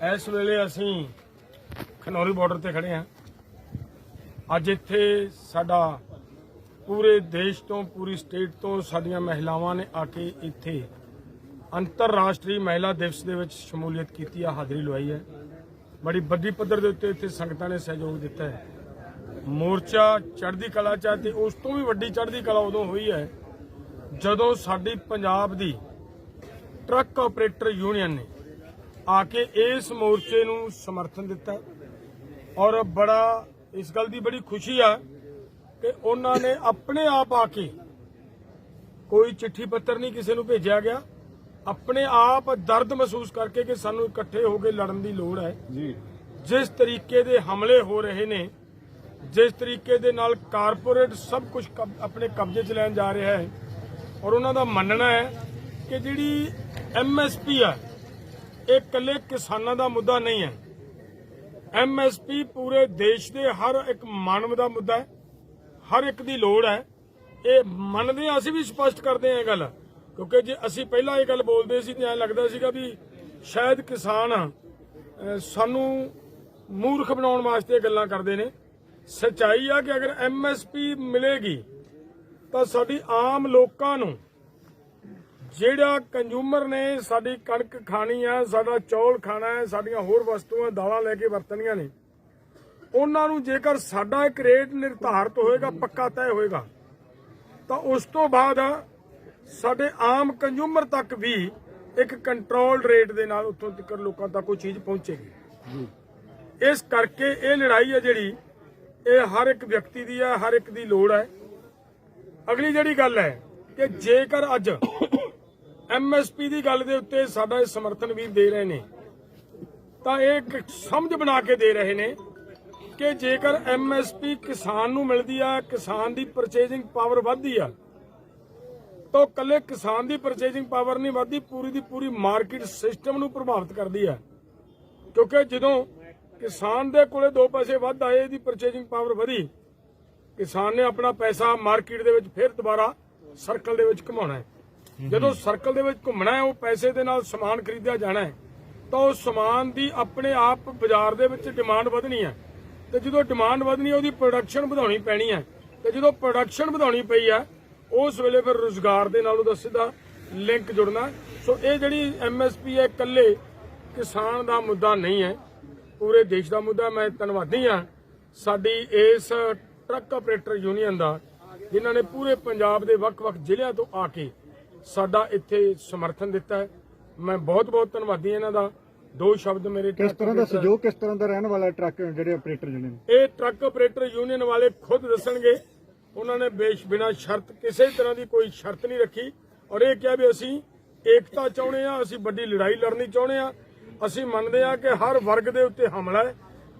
ਇਸ ਵੇਲੇ ਅਸੀਂ ਖਨੌਰੀ ਬਾਰਡਰ ਤੇ ਖੜੇ ਹਾਂ। ਅੱਜ ਇੱਥੇ ਸਾਡਾ ਪੂਰੇ ਦੇਸ਼ ਤੋਂ, ਪੂਰੀ ਸਟੇਟ ਤੋਂ ਸਾਡੀਆਂ ਮਹਿਲਾਵਾਂ ਨੇ ਆ ਕੇ ਇੱਥੇ ਅੰਤਰਰਾਸ਼ਟਰੀ ਮਹਿਲਾ ਦਿਵਸ ਦੇ ਵਿੱਚ ਸ਼ਮੂਲੀਅਤ ਕੀਤੀ, ਆ ਹਾਜ਼ਰੀ ਲਵਾਈ ਹੈ। ਬੜੀ ਵੱਡੀ ਪੱਧਰ ਦੇ ਉੱਤੇ ਇੱਥੇ ਸੰਗਤਾਂ ਨੇ ਸਹਿਯੋਗ ਦਿੱਤਾ ਹੈ। ਮੋਰਚਾ ਚੜ੍ਹਦੀ ਕਲਾ ਚ ਹੈ ਤੇ ਉਸ ਤੋਂ ਵੀ ਵੱਡੀ ਚੜ੍ਹਦੀ ਕਲਾ ਉਦੋਂ ਹੋਈ ਹੈ ਜਦੋਂ ਸਾਡੀ ਪੰਜਾਬ ਦੀ ਟਰੱਕ ਆਪਰੇਟਰ ਯੂਨੀਅਨ ਨੇ ਆ ਕੇ ਇਸ ਮੋਰਚੇ ਨੂੰ ਸਮਰਥਨ ਦਿੱਤਾ ਔਰ ਬੜਾ ਇਸ ਗੱਲ ਦੀ ਬੜੀ ਖੁਸ਼ੀ ਆ ਕਿ ਉਹਨਾਂ ਨੇ ਆਪਣੇ ਆਪ ਆ ਕੇ ਕੋਈ ਚਿੱਠੀ ਪੱਤਰ ਨਹੀਂ ਕਿਸੇ ਨੂੰ ਭੇਜਿਆ ਗਿਆ। ਆਪਣੇ ਆਪ ਦਰਦ ਮਹਿਸੂਸ ਕਰਕੇ ਕਿ ਸਾਨੂੰ ਇਕੱਠੇ ਹੋ ਕੇ ਲੜਨ ਦੀ ਲੋੜ ਹੈ। ਜੀ। ਜਿਸ ਤਰੀਕੇ ਦੇ ਹਮਲੇ ਹੋ ਰਹੇ ਨੇ ਜਿਸ ਤਰੀਕੇ ਦੇ ਨਾਲ ਕਾਰਪੋਰੇਟ ਸਭ ਕੁਝ ਆਪਣੇ ਕਬਜ਼ੇ 'ਚ ਲੈਣ ਜਾ ਰਿਹਾ ਹੈ। ਔਰ ਉਹਨਾਂ ਦਾ ਮੰਨਣਾ ਹੈ ਕਿ ਜਿਹੜੀ ਐਮਐਸਪੀ ਆ ਇਹ ਇਕੱਲੇ ਕਿਸਾਨਾਂ ਦਾ ਮੁੱਦਾ ਨਹੀਂ ਹੈ। ਐਮਐਸਪੀ ਪੂਰੇ ਦੇਸ਼ ਦੇ ਹਰ ਇੱਕ ਮਾਨਵ ਦਾ ਮੁੱਦਾ ਹੈ, ਹਰ ਇੱਕ ਦੀ ਲੋੜ ਹੈ। ਇਹ ਮੰਨਦੇ ਹਾਂ, ਅਸੀਂ ਵੀ ਸਪਸ਼ਟ ਕਰਦੇ ਹਾਂ ਇਹ ਗੱਲ, ਕਿਉਂਕਿ ਜੇ ਅਸੀਂ ਪਹਿਲਾਂ ਇਹ ਗੱਲ ਬੋਲਦੇ ਸੀ ਤੇ ਐਂ ਲੱਗਦਾ ਸੀਗਾ ਵੀ ਸ਼ਾਇਦ ਕਿਸਾਨ ਸਾਨੂੰ ਮੂਰਖ ਬਣਾਉਣ ਵਾਸਤੇ ਗੱਲਾਂ ਕਰਦੇ ਨੇ। ਸੱਚਾਈ ਆ ਕਿ ਅਗਰ ਐਮਐਸਪੀ ਮਿਲੇਗੀ, ਤਾਂ ਸਾਡੀ ਆਮ ਲੋਕਾਂ ਨੂੰ ਜਿਹੜਾ ਕੰਜ਼ੂਮਰ ਨੇ ਸਾਡੀ ਕਣਕ ਖਾਣੀ ਹੈ ਸਾਡਾ ਚੌਲ ਖਾਣਾ ਹੈ ਸਾਡੀਆਂ ਹੋਰ ਵਸਤੂਆਂ ਦਾਲਾਂ ਲੈ ਕੇ ਵਰਤਣੀਆਂ ਨੇ ਉਹਨਾਂ ਨੂੰ ਜੇਕਰ ਸਾਡਾ ਇੱਕ ਰੇਟ ਨਿਰਧਾਰਤ ਹੋਏਗਾ ਪੱਕਾ ਤੈਅ ਹੋਏਗਾ ਤਾਂ ਉਸ ਤੋਂ ਬਾਅਦ ਸਾਡੇ ਆਮ ਕੰਜ਼ੂਮਰ ਤੱਕ ਵੀ ਇੱਕ ਕੰਟਰੋਲਡ ਰੇਟ ਦੇ ਨਾਲ ਉੱਥੋਂ ਤੱਕ ਲੋਕਾਂ ਤੱਕ ਉਹ ਚੀਜ਼ ਪਹੁੰਚੇਗੀ। ਇਸ ਕਰਕੇ ਇਹ ਲੜਾਈ ਹੈ ਜਿਹੜੀ ਇਹ ਹਰ ਇੱਕ ਵਿਅਕਤੀ ਦੀ ਹੈ ਹਰ ਇੱਕ ਦੀ ਲੋੜ ਹੈ। ਅਗਲੀ ਜਿਹੜੀ ਗੱਲ ਹੈ ਕਿ ਜੇਕਰ ਅੱਜ ਐਮਐਸਪੀ ਦੀ ਗੱਲ ਦੇ ਉੱਤੇ ਸਾਡਾ ਇਹ ਸਮਰਥਨ ਵੀ ਦੇ ਰਹੇ ਨੇ। ਤਾਂ ਇਹ ਇੱਕ ਸਮਝ ਬਣਾ ਕੇ ਦੇ ਰਹੇ ਨੇ ਕਿ ਜੇਕਰ ਐਮਐਸਪੀ ਕਿਸਾਨ ਨੂੰ ਮਿਲਦੀ ਆ, ਕਿਸਾਨ ਦੀ ਪਰਚੇਜ਼ਿੰਗ ਪਾਵਰ ਵੱਧਦੀ ਆ, ਤਾਂ ਕੱਲੇ ਕਿਸਾਨ ਦੀ ਪਰਚੇਜ਼ਿੰਗ ਪਾਵਰ ਨਹੀਂ ਵੱਧਦੀ, ਪੂਰੀ ਦੀ ਪੂਰੀ ਮਾਰਕੀਟ ਸਿਸਟਮ ਨੂੰ ਪ੍ਰਭਾਵਿਤ ਕਰਦੀ ਆ। ਕਿਉਂਕਿ ਜਦੋਂ ਕਿਸਾਨ ਦੇ ਕੋਲੇ ਦੋ ਪੈਸੇ ਵੱਧ ਆਏ, ਇਹਦੀ ਪਰਚੇਜ਼ਿੰਗ ਪਾਵਰ ਵਧੀ, ਕਿਸਾਨ ਨੇ ਆਪਣਾ ਪੈਸਾ ਮਾਰਕੀਟ ਦੇ ਵਿੱਚ ਫਿਰ ਦੁਬਾਰਾ ਸਰਕਲ ਦੇ ਵਿੱਚ ਘੁਮਾਉਣਾ ਹੈ। ਜਦੋਂ ਸਰਕਲ ਦੇ ਵਿੱਚ ਘੁੰਮਣਾ ਹੈ, ਉਹ ਪੈਸੇ ਦੇ ਨਾਲ ਸਮਾਨ ਖਰੀਦਿਆ ਜਾਣਾ ਹੈ, ਤਾਂ ਉਹ ਸਮਾਨ ਦੀ ਆਪਣੇ ਆਪ ਬਾਜ਼ਾਰ ਦੇ ਵਿੱਚ ਡਿਮਾਂਡ ਵਧਣੀ ਹੈ। ਤੇ ਜਦੋਂ ਡਿਮਾਂਡ ਵਧਣੀ ਹੈ, ਉਹਦੀ ਪ੍ਰੋਡਕਸ਼ਨ ਵਧਾਉਣੀ ਪੈਣੀ ਹੈ। ਤੇ ਜਦੋਂ ਪ੍ਰੋਡਕਸ਼ਨ ਵਧਾਉਣੀ ਪਈ ਹੈ, ਉਸ ਵੇਲੇ ਫਿਰ ਰੋਜ਼ਗਾਰ ਦੇ ਨਾਲ ਉਹਦਾ ਸਿੱਧਾ ਲਿੰਕ ਜੁੜਨਾ ਸੋ ਇਹ ਜਿਹੜੀ ਐਮਐਸਪੀ ਹੈ, ਇਕੱਲੇ ਕਿਸਾਨ ਦਾ ਮੁੱਦਾ ਨਹੀਂ ਹੈ। ਪੂਰੇ ਦੇਸ਼ ਦਾ ਮੁੱਦਾ ਮੈਂ ਧੰਨਵਾਦੀ ਹਾਂ। ਸਾਡੀ ਇਸ ਟਰੱਕ ਆਪਰੇਟਰ ਯੂਨੀਅਨ ਦਾ, ਜਿਨ੍ਹਾਂ ਨੇ ਪੂਰੇ ਪੰਜਾਬ ਦੇ ਵੱਖ-ਵੱਖ ਜ਼ਿਲ੍ਹਿਆਂ ਤੋਂ ਆ ਕੇ ਸਾਡਾ ਇੱਥੇ ਸਮਰਥਨ ਦਿੱਤਾ ਹੈ। ਮੈਂ ਬਹੁਤ-ਬਹੁਤ ਧੰਨਵਾਦੀ ਹਾਂ ਇਹਨਾਂ ਦਾ। ਦੋ ਸ਼ਬਦ ਮੇਰੇ ਕਿਸ ਤਰ੍ਹਾਂ ਦਾ ਸਹਿਯੋਗ ਕਿਸ ਤਰ੍ਹਾਂ ਦਾ ਰਹਿਣ ਵਾਲਾ ਟਰੱਕ ਜਿਹੜੇ ਆਪਰੇਟਰ ਜਿਹੜੇ ਨੇ? ਇਹ ਟਰੱਕ ਆਪਰੇਟਰ ਯੂਨੀਅਨ ਵਾਲੇ ਖੁਦ ਦੱਸਣਗੇ। ਉਹਨਾਂ ਨੇ ਬੇਸ਼ ਬਿਨਾ ਸ਼ਰਤ ਕਿਸੇ ਤਰ੍ਹਾਂ ਦੀ ਕੋਈ ਸ਼ਰਤ ਨਹੀਂ ਰੱਖੀ। ਔਰ ਇਹ ਕਿਹਾ ਵੀ ਅਸੀਂ ਏਕਤਾ ਚਾਹੁੰਦੇ ਆ ਅਸੀਂ ਵੱਡੀ ਲੜਾਈ ਲੜਨੀ ਚਾਹੁੰਦੇ ਆ ਅਸੀਂ ਮੰਨਦੇ ਆ ਕਿ ਹਰ ਵਰਗ ਦੇ ਉੱਤੇ ਹਮਲਾ ਹੈ।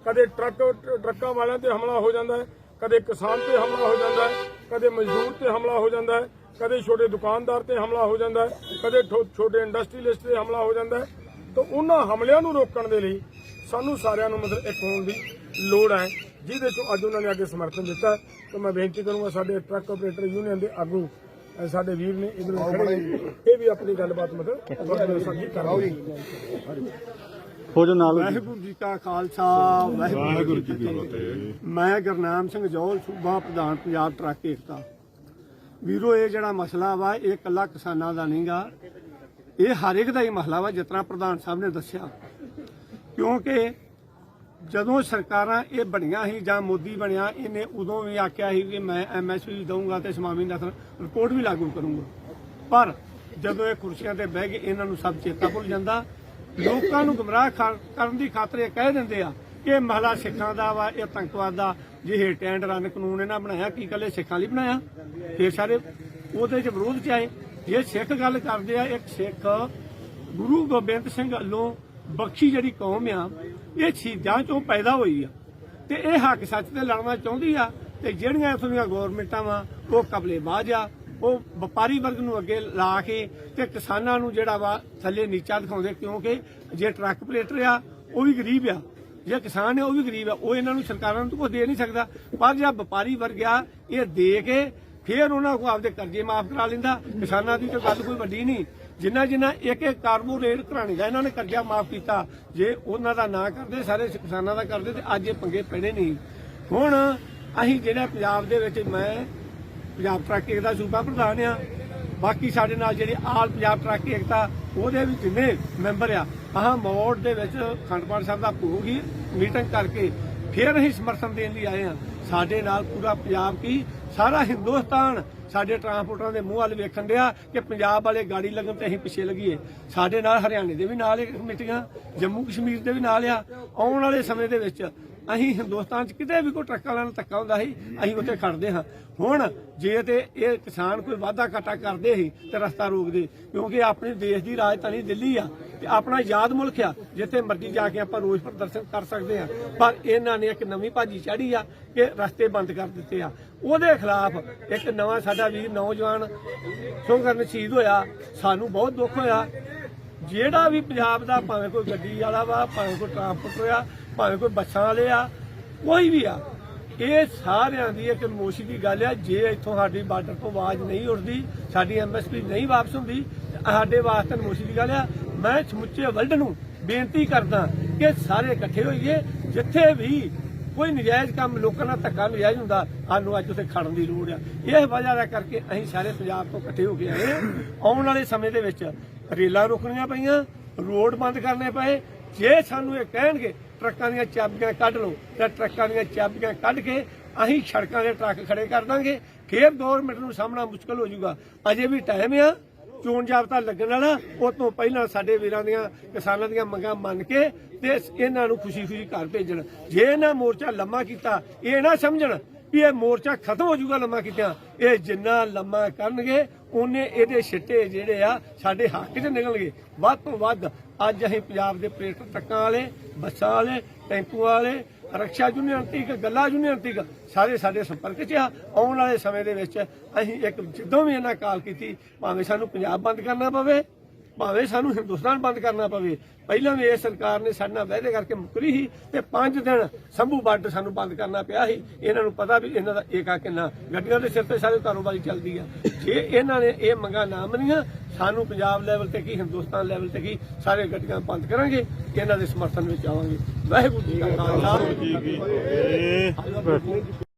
ਕਦੇ ਟਰੱਕ ਟਰੱਕਾਂ ਵਾਲਿਆਂ ਤੇ ਹਮਲਾ ਹੋ ਜਾਂਦਾ ਹੈ ਕਦੇ ਕਿਸਾਨ ਤੇ ਹਮਲਾ ਹੋ ਜਾਂਦਾ ਹੈ ਕਦੇ ਮਜ਼ਦੂਰ ਤੇ ਹਮਲਾ ਹੋ ਜਾਂਦਾ ਹੈ। ਕਦੇ ਛੋਟੇ ਦੁਕਾਨਦਾਰ ਤੇ ਹਮਲਾ ਹੋ ਜਾਂਦਾ ਹੈ ਕਦੇ ਛੋਟੇ ਇੰਡਸਟਰੀਲਿਸਟ ਤੇ ਹਮਲਾ ਹੋ ਜਾਂਦਾ ਹੈ। ਤਾਂ ਉਹਨਾਂ ਹਮਲਿਆਂ ਨੂੰ ਰੋਕਣ ਦੇ ਲਈ ਸਾਨੂੰ ਸਾਰਿਆਂ ਨੂੰ ਮਤਲਬ ਇੱਕ ਹੋਣ ਦੀ ਲੋੜ ਹੈ ਜਿਹਦੇ ਤੋਂ ਅੱਜ ਉਹਨਾਂ ਨੇ ਅੱਗੇ ਸਮਰਥਨ ਦਿੱਤਾ। ਤਾਂ ਮੈਂ ਬੇਨਤੀ ਕਰੂੰਗਾ ਸਾਡੇ ਟਰੱਕ ਆਪਰੇਟਰ ਯੂਨੀਅਨ ਦੇ ਆਗੂ ਸਾਡੇ ਵੀਰ ਨੇ ਇਧਰ ਖੜੇ ਇਹ ਵੀ ਆਪਣੀ ਗੱਲਬਾਤ ਮਤਲਬ ਤੁਹਾਡੇ ਨਾਲ ਸਾਂਝੀ ਕਰਾਂਗੇ ਹੋ ਜੋ। ਨਾਲ ਵਾਹਿਗੁਰੂ ਜੀ ਕਾ ਖਾਲਸਾ ਵਾਹਿਗੁਰੂ ਜੀ ਕੀ ਫਤਿਹ। ਮੈਂ ਗੁਰਨਾਮ ਸਿੰਘ ਜੌਲ ਸੂਬਾ ਪ੍ਰਧਾਨ ਪੰਜਾਬ ਟਰੱਕ ਏਕਤਾ। ਵੀਰੋ, ਇਹ ਜਿਹੜਾ ਮਸਲਾ ਵਾ, ਇਹ ਕੱਲਾ ਕਿਸਾਨਾਂ ਦਾ ਨਹੀਂਗਾ। ਇਹ ਹਰ ਇੱਕ ਦਾ ਹੀ ਮਸਲਾ ਵਾ, ਜਿਸ ਤਰ੍ਹਾਂ ਪ੍ਰਧਾਨ ਸਾਹਿਬ ਨੇ ਦੱਸਿਆ। ਕਿਉਂਕਿ ਜਦੋਂ ਸਰਕਾਰਾਂ ਇਹ ਬਣੀਆਂ ਸੀ ਜਾਂ ਮੋਦੀ ਬਣਿਆ, ਇਹਨੇ ਉਦੋਂ ਵੀ ਆਖਿਆ ਸੀ ਕਿ ਮੈਂ ਐਮਐਸਪੀ ਦਊਂਗਾ ਤੇ ਸਮਾਮੀ ਨਸਲ ਰਿਪੋਰਟ ਵੀ ਲਾਗੂ ਕਰੂੰਗਾ। ਪਰ ਜਦੋਂ ਇਹ ਕੁਰਸੀਆਂ ਤੇ ਬਹਿ ਗਏ, ਇਹਨਾਂ ਨੂੰ ਸਭ ਚੇਤਾ ਭੁੱਲ ਜਾਂਦਾ। ਲੋਕਾਂ ਨੂੰ ਗੁੰਮਰਾਹ ਕਰਨ ਦੀ ਖਾਤਰ ਇਹ ਕਹਿ ਦਿੰਦੇ ਆ ਕਿ ਇਹ ਮਹਲਾ ਸਿੱਖਾਂ ਦਾ ਵਾ, ਇਹ ਤੰਕਵਾਦ ਦਾ। ਜਿਹੇ ਟੈਂਡ ਰਨ ਕਾਨੂੰਨ ਇਹਨਾਂ ਬਣਾਇਆ, ਕੀ ਕੱਲੇ ਸਿੱਖਾਂ ਲਈ ਬਣਾਇਆ? ਇਹ ਸਾਰੇ ਉਹਦੇ ਚ ਵਿਰੋਧ ਚ ਆਏ। ਜੇ ਸਿੱਖ ਗੱਲ ਕਰਦੇ ਆ, ਇੱਕ ਸਿੱਖ ਗੁਰੂ ਗੋਬਿੰਦ ਸਿੰਘ ਵੱਲੋਂ ਬਖਸ਼ੀ ਜਿਹੜੀ ਕੌਮ ਆ, ਇਹ ਸ਼ਹੀਦਾਂ ਚੋਂ ਪੈਦਾ ਹੋਈ ਆ। ਤੇ ਇਹ ਹੱਕ ਸੱਚ ਤੇ ਲੜਨਾ ਚਾਹੁੰਦੀ ਆ, ਤੇ ਜਿਹੜੀਆਂ ਇਥੋਂ ਦੀਆਂ ਗਵਰਨਮੈਂਟਾਂ ਵਾ, ਉਹ ਕਬਲੇ ਬਾਜ ਆ। ਉਹ ਵਪਾਰੀ ਵਰਗ ਨੂੰ ਅੱਗੇ ਲਾ ਕੇ ਤੇ ਕਿਸਾਨਾਂ ਨੂੰ ਜਿਹੜਾ ਵਾ ਥੱਲੇ ਨੀਚਾ ਦਿਖਾਉਂਦੇ, ਕਿਉਂਕਿ ਜੇ ਟਰੱਕ ਪਲੇਟਰ ਆ, ਉਹ ਵੀ ਗਰੀਬ ਆ। ਜੇ ਕਿਸਾਨ ਹੈ, ਉਹ ਵੀ ਗਰੀਬ ਆ ਉਹ ਇਹਨਾਂ ਨੂੰ ਸਰਕਾਰਾਂ ਨੂੰ ਕੁਝ ਦੇ ਨਹੀਂ ਸਕਦਾ। ਪਰ ਜਿਹੜਾ ਵਪਾਰੀ ਵਰਗ ਆ, ਇਹ ਦੇ ਕੇ ਫਿਰ ਉਹਨਾਂ ਕੋ ਆਪਦੇ ਕਰਜ਼ੇ ਮਾਫ ਕਰਾ ਲੈਂਦਾ। ਕਿਸਾਨਾਂ ਦੀ ਤਾਂ ਗੱਲ ਕੋਈ ਵੱਡੀ ਨਹੀਂ। ਜਿੰਨਾ ਜਿੰਨਾ ਇੱਕ ਇੱਕ ਕਾਰਪੋਰੇਟ ਘਰਾਣੇ ਦਾ ਇਹਨਾਂ ਨੇ ਕਰਜ਼ਾ ਮਾਫ ਕੀਤਾ, ਜੇ ਉਹਨਾਂ ਦਾ ਨਾਂ ਕਰਦੇ, ਸਾਰੇ ਕਿਸਾਨਾਂ ਦਾ ਕਰਦੇ, ਤੇ ਅੱਜ ਇਹ ਪੰਗੇ ਪੈਣੇ ਨਹੀਂ। ਹੁਣ ਅਸੀਂ ਜਿਹੜਾ ਪੰਜਾਬ ਦੇ ਵਿੱਚ ਮੈਂ ਪੰਜਾਬ ਟਰੱਕ ਦਾ ਸੂਬਾ ਪ੍ਰਧਾਨ ਆ ਬਾਕੀ ਸਾਡੇ ਨਾਲ ਜਿਹੜੇ ਆਲ ਪੰਜਾਬ ਟਰੱਕ ਏਕਤਾ, ਉਹਦੇ ਵੀ ਜਿੰਨੇ ਮੈਂਬਰ ਆ, ਆਹ ਮੋੜ ਦੇ ਵਿੱਚ ਖੰਡਪਾੜ ਸਾਹਿਬ ਦਾ ਭੋਗ ਹੀ ਮੀਟਿੰਗ ਕਰਕੇ ਫਿਰ ਅਸੀਂ ਸਮਰਥਨ ਦੇਣ ਲਈ ਆਏ ਆ ਸਾਡੇ ਨਾਲ ਪੂਰਾ ਪੰਜਾਬ ਕੀ, ਸਾਰਾ ਹਿੰਦੁਸਤਾਨ ਸਾਡੇ ਟਰਾਂਸਪੋਰਟਰਾਂ ਦੇ ਮੂੰਹ ਵੱਲ ਵੇਖਣ ਡਿਆ ਕਿ ਪੰਜਾਬ ਵਾਲੇ ਗਾੜੀ ਲੱਗਣ ਤੇ ਅਸੀਂ ਪਿੱਛੇ ਲੱਗੀਏ। ਸਾਡੇ ਨਾਲ ਹਰਿਆਣੇ ਦੇ ਵੀ ਨਾਲ ਇਹ ਕਮੇਟੀਆਂ ਜੰਮੂ ਕਸ਼ਮੀਰ ਦੇ ਵੀ ਨਾਲ ਆ। ਆਉਣ ਵਾਲੇ ਸਮੇਂ ਦੇ ਵਿੱਚ ਅਸੀਂ ਹਿੰਦੁਸਤਾਨ 'ਚ ਕਿਤੇ ਵੀ ਕੋਈ ਟਰੱਕ ਵਾਲਿਆਂ ਨਾਲ ਧੱਕਾ ਹੁੰਦਾ ਸੀ, ਅਸੀਂ ਉੱਥੇ ਖੜਦੇ ਹਾਂ। ਹੁਣ ਜੇ ਤੇ ਇਹ ਕਿਸਾਨ ਕੋਈ ਵਾਧਾ ਘਾਟਾ ਕਰਦੇ ਸੀ, ਤੇ ਰਸਤਾ ਰੋਕਦੇ, ਕਿਉਂਕਿ ਆਪਣੇ ਦੇਸ਼ ਦੀ ਰਾਜਧਾਨੀ ਦਿੱਲੀ ਆ, ਤੇ ਆਪਣਾ ਆਜ਼ਾਦ ਮੁਲਕ ਆ, ਜਿੱਥੇ ਮਰਜ਼ੀ ਜਾ ਕੇ ਆਪਾਂ ਰੋਸ ਪ੍ਰਦਰਸ਼ਨ ਕਰ ਸਕਦੇ ਆ ਪਰ ਇਹਨਾਂ ਨੇ ਇੱਕ ਨਵੀਂ ਭਾਜੀ ਚੜੀ ਆ, ਕਿ ਰਸਤੇ ਬੰਦ ਕਰ ਦਿੱਤੇ ਆ। ਉਹਦੇ ਖਿਲਾਫ ਇੱਕ ਨਵਾਂ ਸਾਡਾ ਵੀਰ ਨੌਜਵਾਨ ਸੁੰਗਰਨ ਸ਼ਹੀਦ ਹੋਇਆ, ਸਾਨੂੰ ਬਹੁਤ ਦੁੱਖ ਹੋਇਆ। ਜਿਹੜਾ ਵੀ ਪੰਜਾਬ ਦਾ ਭਾਵੇਂ ਕੋਈ ਗੱਡੀ ਵਾਲਾ ਵਾ, ਭਾਵੇਂ ਕੋਈ ਟਰਾਂਸਪੋਰਟਰ ਆ ਭਾਵੇਂ ਕੋਈ ਬੱਸਾਂ ਵਾਲੇ ਆ, ਕੋਈ ਵੀ ਆ, ਇਹ ਸਾਰਿਆਂ ਦੀ ਇੱਕ ਨਮੋਸ਼ੀ ਦੀ ਗੱਲ ਆ, ਜੇ ਇੱਥੋਂ ਸਾਡੀ ਬਾਰਡਰ ਤੋਂ ਆਵਾਜ਼ ਨਹੀਂ ਉੱਠਦੀ, ਸਾਡੀ ਐਮਐਸਪੀ ਨਹੀਂ ਵਾਪਸ ਹੁੰਦੀ, ਸਾਡੇ ਵਾਸਤੇ ਨਮੋਸ਼ੀ ਦੀ ਗੱਲ ਆ। ਮੈਂ ਸਮੁੱਚੇ ਵਰਲਡ ਨੂੰ ਬੇਨਤੀ ਕਰਦਾ ਕਿ ਸਾਰੇ ਇਕੱਠੇ ਹੋਈਏ, ਜਿੱਥੇ ਵੀ ਕੋਈ ਨਜਾਇਜ਼ ਕੰਮ ਲੋਕਾਂ ਨਾਲ ਧੱਕਾ ਨਜਾਇਜ਼ ਹੁੰਦਾ, ਸਾਨੂੰ ਅੱਜ ਉੱਥੇ ਖੜਨ ਦੀ ਲੋੜ ਆ। ਇਹ ਵਜ੍ਹਾ ਦਾ ਕਰਕੇ ਅਸੀਂ ਸਾਰੇ ਪੰਜਾਬ ਤੋਂ ਇਕੱਠੇ ਹੋ ਕੇ ਆਏ ਆਉਣ ਵਾਲੇ ਸਮੇਂ ਦੇ ਵਿੱਚ ਰੇਲਾਂ ਰੋਕਣੀਆਂ ਪਈਆਂ, ਰੋਡ ਬੰਦ ਕਰਨੇ ਪਏ। ਜੇ ਸਾਨੂੰ ਇਹ ਕਹਿਣਗੇ ਟਰੱਕਾਂ ਦੀਆਂ ਚਾਬੀਆਂ ਕੱਢ ਲਓ। ਤਾਂ ਟਰੱਕਾਂ ਦੀਆਂ ਚਾਬੀਆਂ ਕੱਢ ਕੇ ਅਸੀਂ ਸੜਕਾਂ ਦੇ ਟਰੱਕ ਖੜੇ ਕਰ ਦਾਂਗੇ। ਫੇਰ ਗਵਰਨਮੈਂਟ ਨੂੰ ਸਾਹਮਣਾ ਮੁਸ਼ਕਲ ਹੋ ਜਾਊਗਾ। ਅਜੇ ਵੀ ਟਾਈਮ ਆ। ਚੋਣ ਜਾਬਤਾ ਲੱਗਣ ਵਾਲਾ। ਉਹ ਤੋਂ ਪਹਿਲਾਂ ਸਾਡੇ ਵੀਰਾਂ ਦੀਆਂ, ਕਿਸਾਨਾਂ ਦੀਆਂ ਮੰਗਾਂ ਮੰਨ ਕੇ ਤੇ ਇਹਨਾਂ ਨੂੰ ਖੁਸ਼ੀ-ਖੁਸ਼ੀ ਘਰ ਭੇਜਣ। ਜੇ ਇਹਨਾਂ ਮੋਰਚਾ ਲੰਮਾ ਕੀਤਾ, ਇਹ ਨਾ ਸਮਝਣ ਵੀ ਇਹ ਮੋਰਚਾ ਖਤਮ ਹੋ ਜਾਊਗਾ ਲੰਮਾ ਕੀਤਾ ਇਹ ਜਿੰਨਾ ਲੰਮਾ ਕਰਨਗੇ ਉਹਨੇ ਇਹਦੇ ਛਿੱਟੇ ਜਿਹੜੇ ਆ ਸਾਡੇ ਹੱਕ 'ਚ ਨਿਕਲਣਗੇ ਵੱਧ ਤੋਂ ਵੱਧ ਅੱਜ ਅਸੀਂ ਪੰਜਾਬ ਦੇ ਪਲੇਟ ਟੱਕਾਂ ਵਾਲੇ, ਬੱਸਾਂ ਵਾਲੇ, ਟੈਂਪੂ ਵਾਲੇ, ਰਕਸ਼ਾ ਯੂਨੀਅਨ ਤੀਕ ਗੱਲਾਂ ਯੂਨੀਅਨ ਤੀਕ ਸਾਰੇ ਸਾਡੇ ਸੰਪਰਕ 'ਚ ਆ। ਆਉਣ ਵਾਲੇ ਸਮੇਂ ਦੇ ਵਿੱਚ ਅਸੀਂ ਇੱਕ ਜਦੋਂ ਵੀ ਇਹਨਾਂ ਕਾਲ ਕੀਤੀ, ਭਾਵੇਂ ਸਾਨੂੰ ਪੰਜਾਬ ਬੰਦ ਕਰਨਾ ਪਵੇ ਭਾਵੇਂ ਸਾਨੂੰ ਹਿੰਦੁਸਤਾਨ ਬੰਦ ਕਰਨਾ ਪਵੇ, ਪਹਿਲਾਂ ਵੀ ਇਹ ਸਰਕਾਰ ਨੇ ਸਾਡੇ ਨਾਲ ਵਾਅਦੇ ਕਰਕੇ ਮੁਕਰੀ ਸੀ ਤੇ 5 ਦਿਨ ਸੰਭੂ ਬਾਰਡਰ ਸਾਨੂੰ ਬੰਦ ਕਰਨਾ ਪਿਆ ਸੀ। ਇਹਨਾਂ ਨੂੰ ਪਤਾ ਵੀ ਇਹਨਾਂ ਦਾ ਏਕਾ ਕਿੰਨਾ, ਗੱਡੀਆਂ ਦੇ ਸਿਰ ਤੇ ਸਾਰੇ ਕਾਰੋਬਾਰੀ ਚੱਲਦੀ ਆ। ਜੇ ਇਹਨਾਂ ਨੇ ਇਹ ਮੰਗਾਂ ਨਾ ਮੰਨੀਆਂ, ਸਾਨੂੰ ਪੰਜਾਬ ਲੈਵਲ ਤੇ ਕੀ, ਹਿੰਦੁਸਤਾਨ ਲੈਵਲ ਤੇ ਕੀ, ਸਾਰੇ ਗੱਡੀਆਂ ਬੰਦ ਕਰਾਂਗੇ, ਇਹਨਾਂ ਦੇ ਸਮਰਥਨ ਵਿੱਚ ਆਵਾਂਗੇ। ਵਾਹਿਗੁਰੂ ਜੀ ਕਾ ਖਾਲਸਾ।